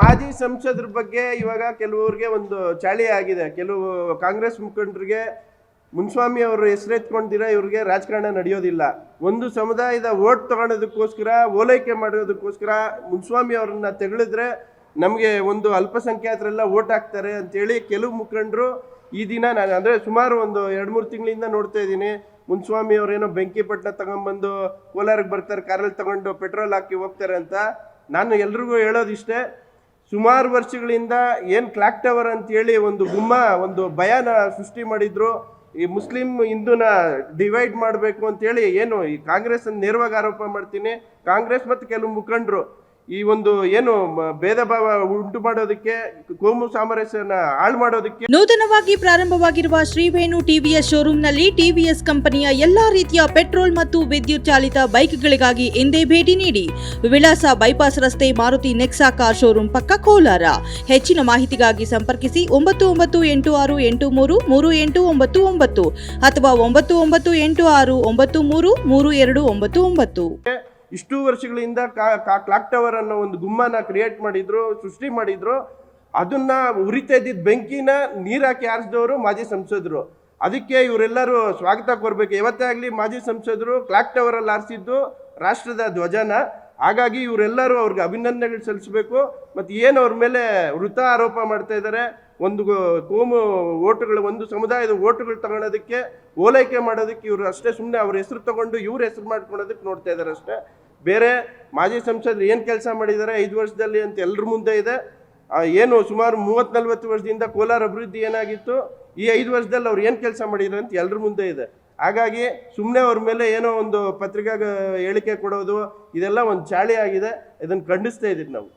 ಮಾಜಿ ಸಂಸದರ ಬಗ್ಗೆ ಇವಾಗ ಕೆಲವ್ರಿಗೆ ಒಂದು ಚಾಳಿ ಆಗಿದೆ. ಕೆಲವು ಕಾಂಗ್ರೆಸ್ ಮುಖಂಡರಿಗೆ ಮುನ್ಸ್ವಾಮಿ ಅವರು ಹೆಸರೆತ್ಕೊಂಡಿರ ಇವ್ರಿಗೆ ರಾಜಕಾರಣ ನಡೆಯೋದಿಲ್ಲ. ಒಂದು ಸಮುದಾಯದ ಓಟ್ ತಗೊಳೋದಕ್ಕೋಸ್ಕರ, ಓಲೈಕೆ ಮಾಡೋದಕ್ಕೋಸ್ಕರ ಮುನ್ಸ್ವಾಮಿ ಅವ್ರನ್ನ ತೆಗಳಿದ್ರೆ ನಮಗೆ ಒಂದು ಅಲ್ಪಸಂಖ್ಯಾತರೆಲ್ಲ ಓಟ್ ಹಾಕ್ತಾರೆ ಅಂತೇಳಿ ಕೆಲವು ಮುಖಂಡರು ಈ ದಿನ ನಾನು ಅಂದರೆ ಸುಮಾರು ಒಂದು ಎರಡು ಮೂರು ತಿಂಗಳಿಂದ ನೋಡ್ತಾ ಇದ್ದೀನಿ. ಮುನ್ಸ್ವಾಮಿ ಅವರೇನೋ ಬೆಂಕಿಪಟ್ಟಣ ತಗೊಂಬಂದು ಕೋಲಾರಕ್ಕೆ ಬರ್ತಾರೆ, ಕಾರಲ್ಲಿ ತಗೊಂಡು ಪೆಟ್ರೋಲ್ ಹಾಕಿ ಹೋಗ್ತಾರೆ ಅಂತ. ನಾನು ಎಲ್ರಿಗೂ ಹೇಳೋದಿಷ್ಟೇ ಸುಮಾರು ವರ್ಷಗಳಿಂದ ಏನು ಕ್ಲಾಕ್ ಟವರ್ ಅಂತೇಳಿ ಒಂದು ಗುಮ್ಮ, ಒಂದು ಭಯನ ಸೃಷ್ಟಿ ಮಾಡಿದ್ರು. ಈ ಮುಸ್ಲಿಂ ಹಿಂದೂನ ಡಿವೈಡ್ ಮಾಡಬೇಕು ಅಂತೇಳಿ ಏನು ಈ ಕಾಂಗ್ರೆಸ್ ನೇರವಾಗಿ ಆರೋಪ ಮಾಡ್ತೀನಿ. ಕಾಂಗ್ರೆಸ್ ಮತ್ತು ಕೆಲವು ಮುಖಂಡರು ಈ ಒಂದು ಏನು ಭೇದ ಭಾವ ಉಂಟು ಮಾಡೋದಕ್ಕೆ, ಕೋಮು ಸಾಮರಸ್ಯನ ಹಾಳು ಮಾಡೋದಕ್ಕೆ ನೂತನವಾಗಿ ಪ್ರಾರಂಭವಾಗಿರುವ ಶ್ರೀವೇಣು ಟಿವಿಎಸ್ ಶೋರೂಮ್ನಲ್ಲಿ ಟಿವಿಎಸ್ ಕಂಪನಿಯ ಎಲ್ಲಾ ರೀತಿಯ ಪೆಟ್ರೋಲ್ ಮತ್ತು ವಿದ್ಯುತ್ ಚಾಲಿತ ಬೈಕ್ಗಳಿಗಾಗಿ ಎಂದೇ ಭೇಟಿ ನೀಡಿ. ವಿಳಾಸ ಬೈಪಾಸ್ ರಸ್ತೆ ಮಾರುತಿ ನೆಕ್ಸಾ ಕಾರ್ ಶೋರೂಮ್ ಪಕ್ಕ ಕೋಲಾರ. ಹೆಚ್ಚಿನ ಮಾಹಿತಿಗಾಗಿ ಸಂಪರ್ಕಿಸಿ ಒಂಬತ್ತು ಒಂಬತ್ತು ಎಂಟು ಆರು ಎಂಟು ಮೂರು ಮೂರು ಎಂಟು ಒಂಬತ್ತು ಒಂಬತ್ತು ಅಥವಾ ಒಂಬತ್ತು ಒಂಬತ್ತು ಎಂಟು ಆರು ಒಂಬತ್ತು ಮೂರು ಮೂರು ಎರಡು ಒಂಬತ್ತು ಒಂಬತ್ತು. ಇಷ್ಟು ವರ್ಷಗಳಿಂದ ಕಾ- ಕ್ಲಾಕ್ ಟವರ್ ಅನ್ನೋ ಒಂದು ಗುಮ್ಮನ ಕ್ರಿಯೇಟ್ ಮಾಡಿದ್ರು, ಸೃಷ್ಟಿ ಮಾಡಿದ್ರು. ಅದನ್ನ ಉರಿತಾ ಇದ್ದಿದ್ದ ಬೆಂಕಿನ ನೀರಾಕಿ ಆರಿಸಿದವರು ಮಾಜಿ ಸಂಸದರು. ಅದಕ್ಕೆ ಇವರೆಲ್ಲರೂ ಸ್ವಾಗತ ಕೊಡ್ಬೇಕು ಯಾವತ್ತೇ ಆಗಲಿ ಮಾಜಿ ಸಂಸದರು ಕ್ಲಾಕ್ ಟವರ್ ಅಲ್ಲಿ ಆರಿಸಿದ್ದು ರಾಷ್ಟ್ರದ ಧ್ವಜನ. ಹಾಗಾಗಿ ಇವರೆಲ್ಲರೂ ಅವ್ರಿಗೆ ಅಭಿನಂದನೆಗಳು ಸಲ್ಲಿಸಬೇಕು. ಮತ್ತು ಏನು ಅವ್ರ ಮೇಲೆ ವೃತ ಆರೋಪ ಮಾಡ್ತಾ ಇದ್ದಾರೆ, ಒಂದು ಕೋಮು ಓಟುಗಳು, ಒಂದು ಸಮುದಾಯದ ಓಟುಗಳು ತಗೊಳೋದಕ್ಕೆ, ಓಲೈಕೆ ಮಾಡೋದಕ್ಕೆ ಇವರು ಅಷ್ಟೇ ಸುಮ್ಮನೆ ಅವ್ರ ಹೆಸರು ತಗೊಂಡು ಇವ್ರ ಹೆಸರು ಮಾಡ್ಕೊಳೋದಕ್ಕೆ ನೋಡ್ತಾ ಇದ್ದಾರೆ ಅಷ್ಟೇ. ಬೇರೆ ಮಾಜಿ ಸಂಸದರು ಏನು ಕೆಲಸ ಮಾಡಿದ್ದಾರೆ, ಐದು ವರ್ಷದಲ್ಲಿ ಅಂತ ಎಲ್ಲರ ಮುಂದೆ ಇದೆ. ಏನು ಸುಮಾರು ಮೂವತ್ತು ನಲ್ವತ್ತು ವರ್ಷದಿಂದ ಕೋಲಾರ ಅಭಿವೃದ್ಧಿ ಏನಾಗಿತ್ತು, ಈ ಐದು ವರ್ಷದಲ್ಲಿ ಅವ್ರು ಏನು ಕೆಲಸ ಮಾಡಿದ್ರು ಅಂತ ಎಲ್ಲರ ಮುಂದೆ ಇದೆ. ಹಾಗಾಗಿ ಸುಮ್ಮನೆ ಅವ್ರ ಮೇಲೆ ಏನೋ ಒಂದು ಪತ್ರಿಕಾ ಹೇಳಿಕೆ ಕೊಡೋದು, ಇದೆಲ್ಲ ಒಂದು ಚಾಳಿ ಆಗಿದೆ. ಇದನ್ನು ಖಂಡಿಸ್ತಾ ಇದ್ದೀವಿ ನಾವು.